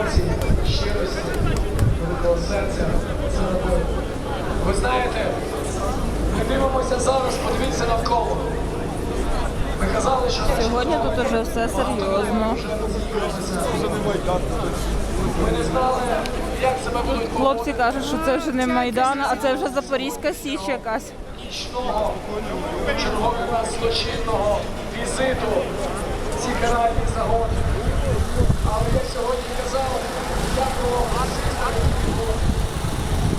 емоцій, щирості, великого серця це робив. Ви знаєте, ми дивимося зараз, подивіться навколо. Ми казали, що Сьогодні тут уже все серйозно. ми не знали, як себе будуть Хлопці кажуть, що це вже не Майдан, а це вже Запорізька Січ якась. нічного черговий раз злочинного візиту ці каральні загони. Але я сьогодні казав, дякую вам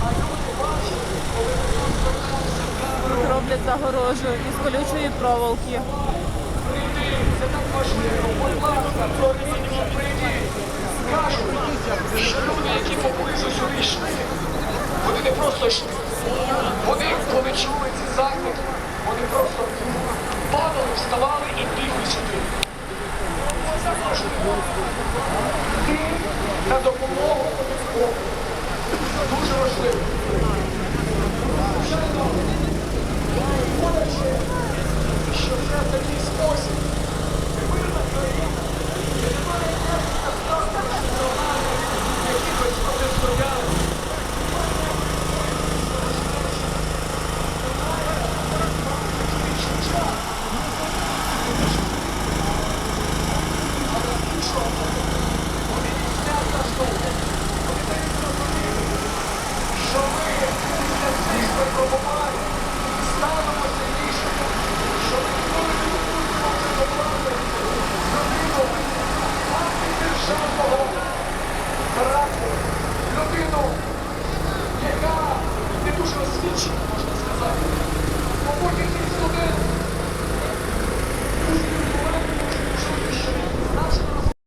а люди бачать, коли ми тут зверталися в камеру, Тут роблять загорожу із колючої проволоки. важливо, що люди, які поблизу сюди вони не просто йшли. Вони, коли чули ці заклики, вони просто падали, вставали і бігли сюди. Ти на допомогу один одному. Oh,